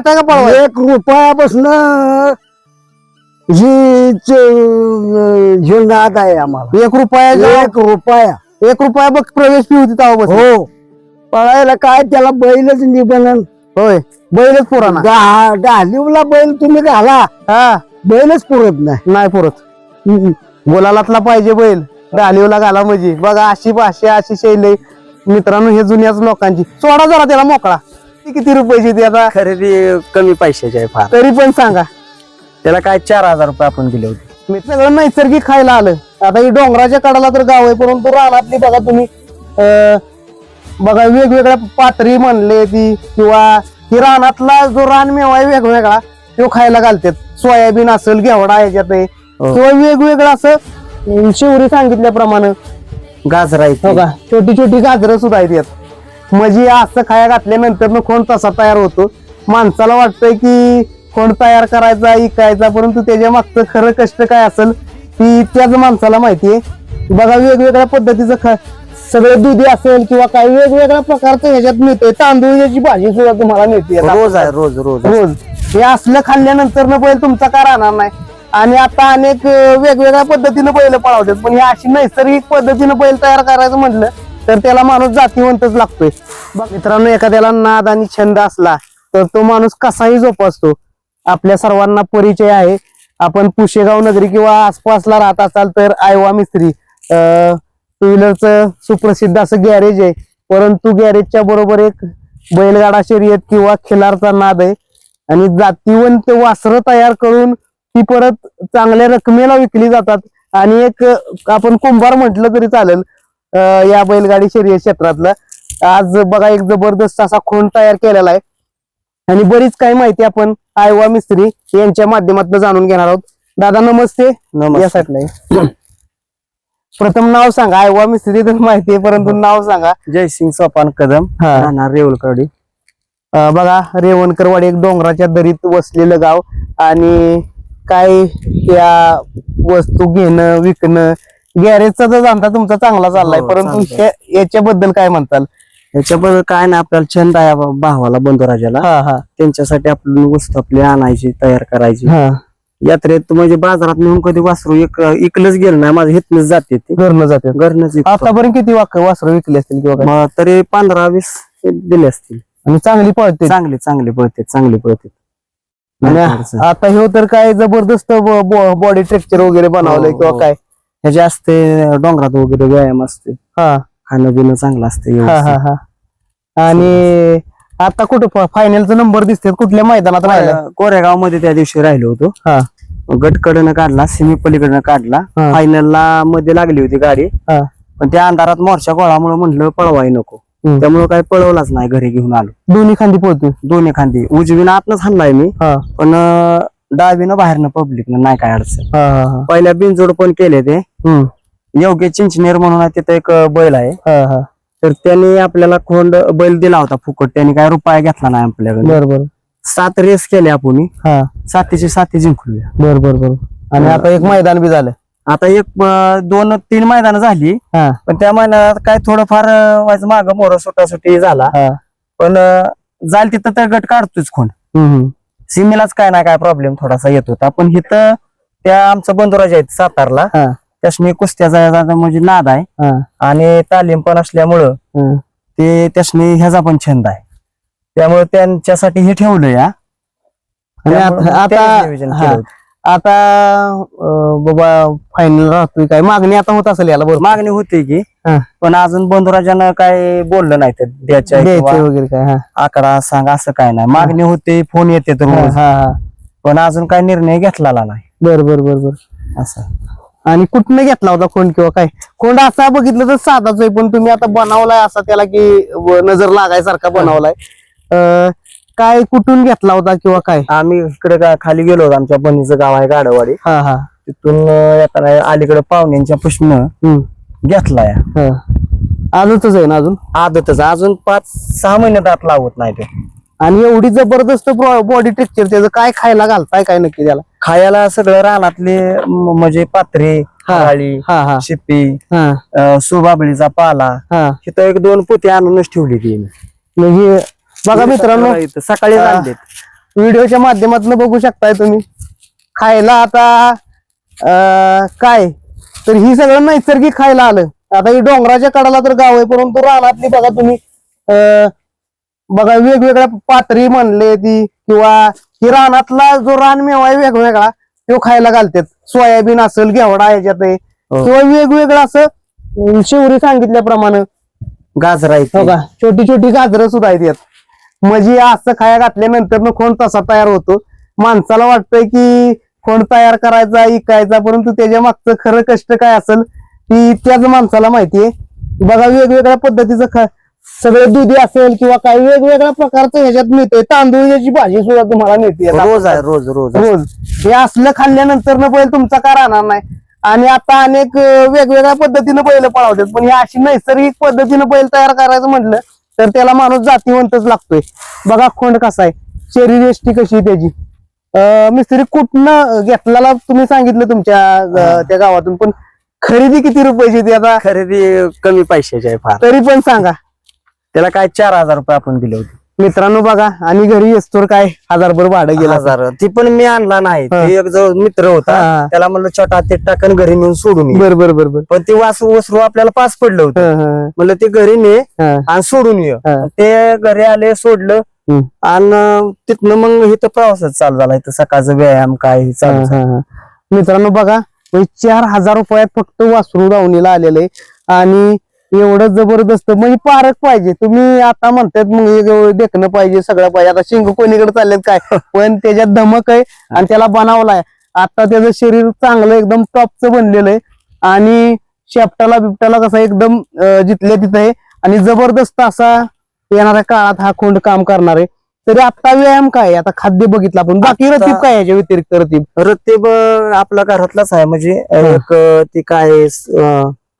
नेताय का पळवाय एक रुपयापासून ही च- नाद आहे आम्हाला. एक रुपया एक रुपया. एक रुपया बघ प्रवेश फी होती तेव्हा बस हो. पळायला काय त्याला बैलच निबंधन. होय. बैलच पुराणा. डालीवला बैल तुम्ही घाला. हा. बैलच पुरत नाही. नाही पुरत. बोलालातला पाहिजे बैल. डालीवला घाला म्हणजे. बघा अशी भाषा अशी शैली. मित्रांनो हे जुन्याच लोकांची. सोडा जरा त्याला मोकळा. ती किती रुपयाची ती आता? खरेदी कमी पैशाची आहे फार. तरी पण सांगा. त्याला काय चार हजार रुपये आपण दिले होते. मी सगळं नैसर्गिक खायला आलं आता ही डोंगराच्या कडाला तर गाव आहे परंतु रानातली बघा तुम्ही अं, बघा वेगवेगळ्या पातळी म्हणले ती किंवा ही रानातला जो रानमेवा आहे वेगवेगळा तो खायला घालतात. सोयाबीन असेल घेवडा याच्यात आहे हो. किंवा वेगवेगळं असं अं, शिवरी सांगितल्याप्रमाणे. गाजर आहे हो का? छोटी छोटी गाजरं सुद्धा आहेत यात. म्हणजे असं खाया घातल्यानंतर कोण तसा तयार होतो? माणसाला वाटतंय की कोण तयार करायचा इकायचा परंतु त्याच्या मागचं खरं कष्ट काय असेल ती त्याच माणसाला माहितीये. बघा वेगवेगळ्या पद्धतीचं ख सगळं दुधी असेल किंवा काही वेगवेगळ्या प्रकारचं ह्याच्यात मिळतंय. तांदूळची भाजी सुद्धा तुम्हाला मिळते. रोज आहे रोज रोज. रोज. हे असलं खाल्ल्यानंतर न बैल तुमचा का राहणार नाही? आणि आता अनेक वेगवेगळ्या पद्धतीनं बैल पळवतात. पण ही अशी नैसर्गिक पद्धतीनं बैल तयार करायचं म्हटलं तर त्याला माणूस जातीवंतच लागतोय. मित्रांनो एखाद्याला नाद आणि छंद असला तर तो माणूस कसाही जोपासतो. आपल्या सर्वांना परिचय आहे. आपण पुशेगाव नगरी किंवा आसपासला राहत असाल तर आयवा मिस्त्री टू व्हीलरचं सुप्रसिद्ध असं गॅरेज आहे. परंतु गॅरेजच्या बरोबर एक बैलगाडा शर्यत किंवा खिलारचा नाद आहे. आणि जातीवंत वासरं तयार करून ती परत चांगल्या रकमेला विकली जातात. आणि एक आपण कुंभार म्हटलं तरी चालेल. या बैलगाडी शर्यत क्षेत्रातलं. आज बघा एक जबरदस्त असा खोंड तयार केलेला आहे. आणि बरीच काही माहिती आपण आयवा मिस्त्री यांच्या माध्यमातून जाणून घेणार आहोत. दादा नमस्ते. आहे. प्रथम नाव सांगा. आयवा मिस्त्री तर माहिती आहे परंतु नाव सांगा. जयसिंग सोपान कदम. हा. राहणार रेवलकरडी. अं, बघा रेवणकरवाडी एक डोंगराच्या दरीत वसलेलं गाव. आणि काय या वस्तू घेणं विकणं गॅरेजचा तर धंदा तुमचा चांगला चाललाय हो, परंतु चांगला. हे- याच्याबद्दल काय म्हणताल? याच्याबद्दल काय नाही आपल्याला छंद आहे बा- भावाला बंधुराजाला. हा हा. त्यांच्यासाठी आपली वस्तू आपली आणायची तयार करायची. हा. यात्रेत म्हणजे बाजारात नेऊन कधी वासरू एक इकलंच गेलं नाही माझं हितनच जाते ते. घरनं जाते. घरनच विकतो. आतापर्यंत किती वाक वासरं विकली असतील किंवा काय? तरी पंधरा वीस दिले असतील. आणि चांगली पळते. चांगले चांगले पळते चांगले पळते. आणि आता हे तर काय जबरदस्त बॉडी स्ट्रक्चर वगैरे बनवलंय हो, किंवा हो. काय? ह्याचे असते डोंगरात वगैरे व्यायाम असते. हा. खाणं पिणं चांगलं असते हा हा. हा. आणि आता कुठं फायनलचा नंबर दिसते कुठल्या मैदानात राहिला? कोरेगावमध्ये त्या दिवशी राहिलो होतो. हा. गट कडनं काढला सिमी पलीकडनं काढला. हा. फायनलला मध्ये लागली होती गाडी. हा. पण त्या अंधारात मोर्चा गोळामुळे म्हणलं पळवाय नको. हम्म. त्यामुळे काही पळवलाच नाही घरी घेऊन आलो. दोन्ही खांदी पोहतोय दोन्ही खांदी. उजवीनं आतनच हाणलाय मी. हा. पण अं, डावीनं बाहेरनं पब्लिकनं नाही काय अडचण. हा हा हा. पहिल्या बिनजोड पण केले ते. हम्म. योग्य चिंचनेर म्हणून आहे तिथं एक बैल आहे. हा हा. तर त्यांनी आपल्याला खोंड बैल दिला होता फुकट. त्यांनी काय रुपया घेतला नाही आपल्याकडे. बर बर सात रेस केले आपण हा. सातीचे साती जिंकलूया बर बर बर आणि आता एक मैदान बी झालं. आता एक अं, दोन तीन मैदान झाली. हा. पण त्या मैदानात काय थोडंफार माग मोर सुटासुटी झाला. हा. पण अं, जाईल तिथं तर गट काढतोच खोंड हम्म, हम्म. सीमेलाच काय ना काय प्रॉब्लेम थोडासा येत होता. पण इथं त्या आमचं बंधुराज आहेत सातारला. त्यासनी कुस्त्या जायचा म्हणजे नाद आहे. आणि तालीम पण असल्यामुळं. ते त्यासनी ह्याचा पण छंद आहे. त्यामुळे त्यांच्यासाठी हे ठेवलं या. आता आता अं, बाबा फायनल राहतोय काय? मागणी आता होत असेल याला बरोबर मागणी होती की हा. पण अजून बंधुराजानं काय बोललं नाही तर द्यायचे किंवा वगैरे काय हा. आकडा सांग असं काय नाही. मागणी होते फोन येते तर हा रोज हा हा. पण अजून काय निर्णय घेतलेला नाही. बर बर बर बर. असं. आणि कुठनं घेतला होता कोंड किंवा काय? कोंड असा बघितलं तर साधाच आहे पण तुम्ही आता बनवलाय असा त्याला की व- नजर लागायसारखा बनवलाय. अं, काय कुठून घेतला होता किंवा काय? आम्ही इकडे का- खाली गेलो होतो आमच्या बहिणीचं गाव आहे गाडवाडी. हा हा. तिथून येताना अलीकडे पाहुण्यांच्या पुष्ण हम्म. घेतलाय हा. आजच आहे ना अजून? आदतच अजून पाच सहा महिन्यात आत लावत नाही ते. आणि एवढी जबरदस्त बॉडी टेक्चर त्याचं काय खायला घालताय काय नक्की त्याला? खायला सगळं रानातले म- म्हणजे पात्रे हा. हराळी हा हा. शिपी हा. अं, सुबाबळीचा पाला हा. तिथं एक दोन पोती आणूनच ठेवली ती मी. म्हणजे बघा मित्रांनो सकाळी व्हिडिओच्या माध्यमातून बघू शकताय तुम्ही. खायला आता काय? तर ही सगळं नैसर्गिक खायला आलं. आता ही डोंगराच्या कडाला तर गाव आहे परंतु रानातली बघा तुम्ही बघा वेगवेगळ्या पातळी म्हणले ती किंवा ही रानातला जो रानमेवा आहे वेगवेगळा तो खायला घालतात. सोयाबीन असेल घेवडा याच्यात आहे. हो. किंवा वेगवेगळं असं शिवरी सांगितल्याप्रमाणे. गाजर आहे ती. का छोटी छोटी गाजरं सुद्धा आहेत यात. म्हणजे असं खाया घातल्यानंतर ना कोण तसा तयार होतो. माणसाला वाटतंय की कोण तयार करायचा इकायचा परंतु त्याच्या मागचं खरं कष्ट काय असेल ती त्याच माणसाला माहितीये. बघा वेगवेगळ्या पद्धतीचं ख सगळं दुधी असेल किंवा काही वेगवेगळ्या प्रकारचं ह्याच्यात मिळतंय. तांदूळची भाजी सुद्धा तुम्हाला मिळते. रोज आहे रोज रोज. रोज. हे असलं खाल्ल्यानंतर न बैल तुमचा का राहणार नाही. आणि आता अनेक वेगवेगळ्या पद्धतीनं बैल पळवतात. पण ही अशी नैसर्गिक पद्धतीनं बैल तयार करायचं म्हटलं तर त्याला माणूस जातीवंतच लागतोय. बघा खोंड कसा आहे. शरीर यष्टी कशी आहे त्याची. मिस्त्री कुठनं घेतलेला तुम्ही सांगितलं तुमच्या त्या गावातून पण खरेदी किती रुपयाची ती आता? खरेदी कमी पैशाची आहे फार. तरी पण सांगा. त्याला काय चार हजार रुपये आपण दिले होते. मित्रांनो बघा आणि घरी येस्तोर काय हजारभर भाडं गेलं. हजार ती पण मी आणला नाही हा. ते एक जो मित्र होता हा. त्याला म्हणलं छोटा ते टाकन घरी नेऊन सोडून ये. बर बर बर बर पण ते वासरू वसरू आपल्याला पास पडलं होतं हं, हं, म्हणलं ते घरी ने हं. आणि सोडून ये हा. ते घरी आले सोडलं हम्म. आणि तिथनं मग इथं प्रवासच चालू झाला इथं सकाळचं व्यायाम काय हे चालू हा, हा, हा. मित्रांनो बघा चार हजार रुपयात फक्त वासरू दावणीला आलेलं आहे आणि एवढं जबरदस्त म्हणजे पारक पाहिजे. तुम्ही आता म्हणतात मग देखणं पाहिजे सगळं पाहिजे. आता शिंग कोणीकडे चाललेत काय? पण त्याच्यात धमक आहे आणि त्याला बनवलाय आता त्याचं शरीर चांगलं एकदम टॉपचं बनलेलं आहे. आणि शेपटाला बिपटाला कसा एकदम जिथल्या तिथं आहे. आणि जबरदस्त असा येणाऱ्या काळात हा खोंड काम करणार आहे. तरी आता व्यायाम काय? आता खाद्य बघितलं आपण. बाकी रतीब काय याच्या व्यतिरिक्त? रतीब? रत्तेब आपला घरातलाच आहे. म्हणजे एक ती काय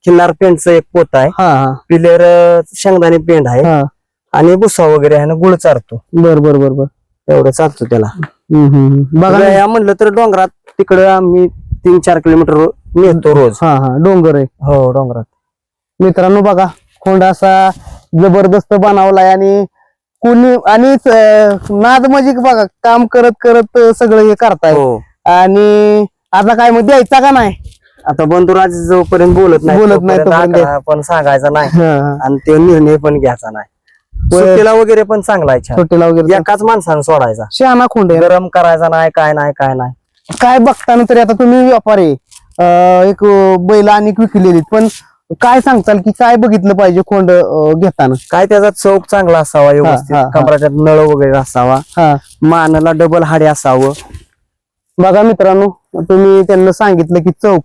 अं, खिल्लार पेंडचं एक पोत आहे. हा हा. पिलेर शेंगदाणे पेंड आहे. हा. आणि भुसा वगैरे आहे ना गुळ चारतो. बर बर बर बर. एवढं चालतो त्याला. हम्म, हम्म, हम्म. बघा या म्हणलं तर डोंगरात तिकडे आम्ही तीन चार किलोमीटर नेतो रोज. हा हा. डोंगर आहे. हो डोंगरात. मित्रांनो बघा खोंड असा जबरदस्त बनवलाय आणि कुणी आणि नाद म्हणजे बघा काम करत करत सगळं हे करताय हो. आणि आता काय मग द्यायचा का नाही? आता बंधुराज जोपर्यंत बोलत नाही बोलत नाही तोपर्यंत पण सांगायचा नाही. हा. आणि ते निर्णय पण घ्यायचा नाही. सुट्टीला वगैरे पण चांगला आहे छान. छोटीला वगैरे एकाच माणसानं सोडायचा. शहाणा खोंड आहे. गरम करायचा नाही काय नाही काय नाही. काय बघताना तरी आता तुम्ही व्यापारी अं, एक अं, बैल अनेक विकलेली पण काय सांगताल की काय बघितलं पाहिजे खोंड अं, घेताना? काय त्याचा चौक चांगला असावा व्यवस्थित. हा, हा. कमराच्यात नळ वगैरे असावा. हा. मानाला डबल हाडे असावं. बघा मित्रांनो तुम्ही त्यांना सांगितलं की चौक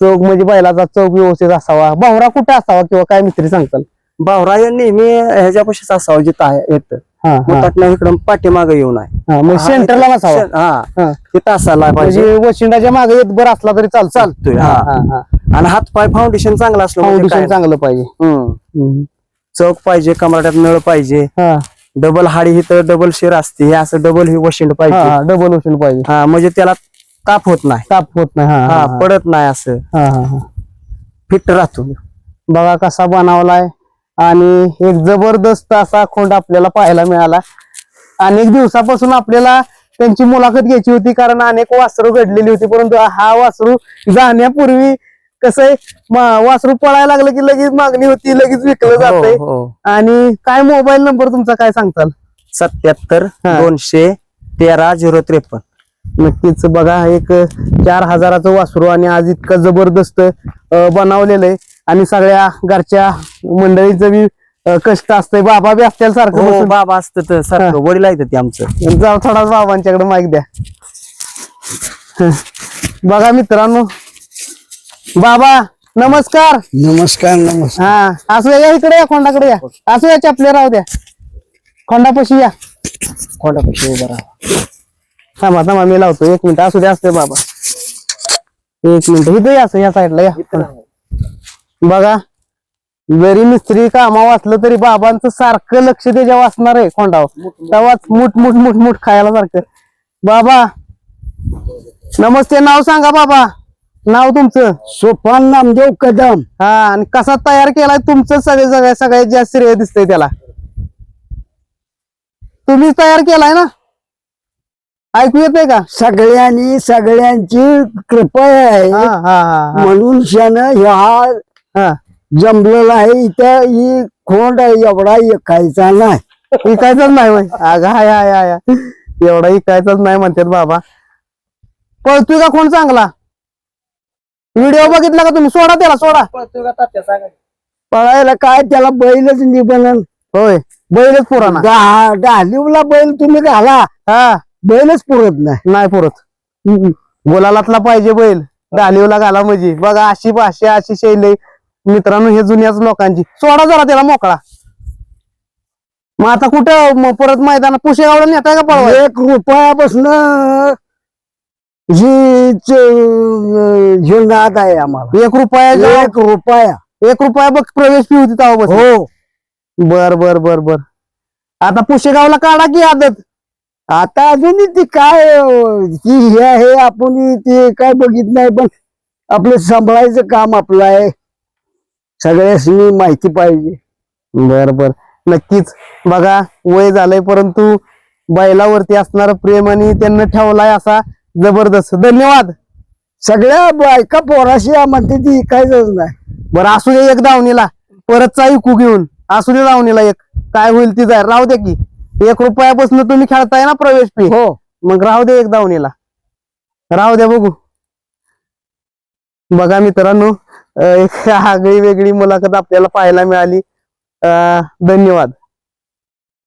चौक म्हणजे बैलाचा चौक व्यवस्थित असावा. भावरा कुठे असावा किंवा काय मित्री सांगताल? भावरा हे नेहमी ह्याच्यापाशीच असावं जिथं आहे येतं. हा हा, मोठाटनं इकडं पाठीमागे येऊ नये हा मग हा, सेंटरला नसावा हा हा. तिथं असायला पाहिजे. म्हणजे वशिंडाच्या मागे एक बर असला तरी चालतो चालतोय, हा. आणि हात पाय फाउंडेशन चांगलं असलं म्हणजे फाउंडेशन काय? चांगलं पाहिजे. हम्म. हम्म. चौक पाहिजे कमराट्यात नळ पाहिजे. हा. डबल हाडी इथं डबल शेर असते. हे असं डबल हे वशिंड पाहिजे. हा डबल वशिंड पाहिजे. हा म्हणजे त्याला ताप होत नाही. ताप होत नाही हा हा हा, पडत नाही असं. हा हा हा. फिट राहतो बघा कसा बनवलाय. आणि एक जबरदस्त असा खोंड आपल्याला पाहायला मिळाला. अनेक दिवसापासून आपल्याला त्यांची मुलाखत घ्यायची होती कारण अनेक वासरू घडलेली होती. परंतु हा वासरू जाण्यापूर्वी कसं वासरू पळायला लागलं की लगेच मागणी होती लगेच विकलं जातंय. हो, हो. आणि काय मोबाईल नंबर तुमचा काय सांगताल? सत्याहत्तर हा. दोनशे तेरा झिरो त्रेपन्न. नक्कीच बघा एक चार हजाराचं वासरू आणि आज इतकं जबरदस्त बनवलेलं आहे. आणि सगळ्या घरच्या मंडळीचं बी कष्ट असतंय. बाबा बी असतील सारखं हो बसून. बाबा असतं तर सारखं. वडील आहेत ते आमचं. जाऊ थोडा बाबांच्याकडे माईक द्या. बघा मित्रांनो. बाबा नमस्कार. नमस्कार नमस्कार. हा असू या इकडे या खोंडाकडे या. असू या चपले राहू द्या. खोंडापाशी या. कोणापाशी उभं राहा. थांबा थांबा मी लावतो. एक मिनिट असू द्या असते बाबा. एक मिनिट. इथं असं या साईडला या. बघा जरी मिस्त्री कामा वाचलं तरी बाबांचं सारखं लक्ष त्याच्या वाचणार आहे खोंडावर तेव्हाच मुठ मुठ मुठ मुठ खायला सारखं. बाबा नमस्ते. नाव सांगा बाबा. नाव तुमचं? सोपान नामदेव कदम. हा आणि कसा तयार केलाय तुमचं सगळे सगळ्या सगळ्यात जास्त श्रेय दिसतंय त्याला? तुम्हीच तयार केलाय ना? ऐकू येते का? सगळ्यांनी सगळ्यांची कृपा हा आहे. हा हा हा. म्हणून क्षण ह्या हा. जमलेला आहे इथं ही खोंड एवढा एकायचा नाही. इकायचंच नाही होय. अगं हाय हाय हाय. हाय. एवढा इकायचाच नाही म्हणतात बाबा. पळतोय का कोण चांगला? व्हिडिओ बघितला का तुम्ही? सोडा त्याला सोडा. पळायला काय त्याला बैलच निबंधन? होय बैलच पुराणा. डालीवला बैल तुम्ही घाला. हा. बैलच पुरत नाही. नाही पुरत. गुलालातला पाहिजे बैल. डालीवला घाला म्हणजे. बघा अशी भाषा अशी शैली. मित्रांनो हे जुन्याच लोकांची. सोडा जरा त्याला मोकळा. मग आता कुठं? परत मैदानात पुशेगावला नेताय का पळवा एक रुपयापासून हे नाद आहे आम्हाला. एक रुपया एक रुपया. एक रुपया बघ प्रवेश फी होती बस हो. बर बर बर बर. आता पुशेगावला काढा की आदत. आता अजून ती काय ती हे आहे आपण ते काय बघित नाही पण आपलं सांभाळायचं काम आपलं आहे. सगळ्यासनी माहिती पाहिजे. बर बर नक्कीच. बघा वय झालंय परंतु बैलावरती असणार प्रेम आणि त्यांना ठेवलाय असा जबरदस्त. धन्यवाद. सगळ्या बायका पोराशी म्हणते ती कायच नाही. बरं असू दे एक दावणीला परतचा इकू घेऊन असू दे दावणीला एक. काय होईल ती जाय राहू दे की. एक रुपयापासून तुम्ही खेळताय ना प्रवेश फी हो. मग राहू दे एक दावणीला. राहू दे बघू. बघा मित्रांनो एक आगळी वेगळी मुलाखत आपल्याला पाहायला मिळाली. अं, धन्यवाद.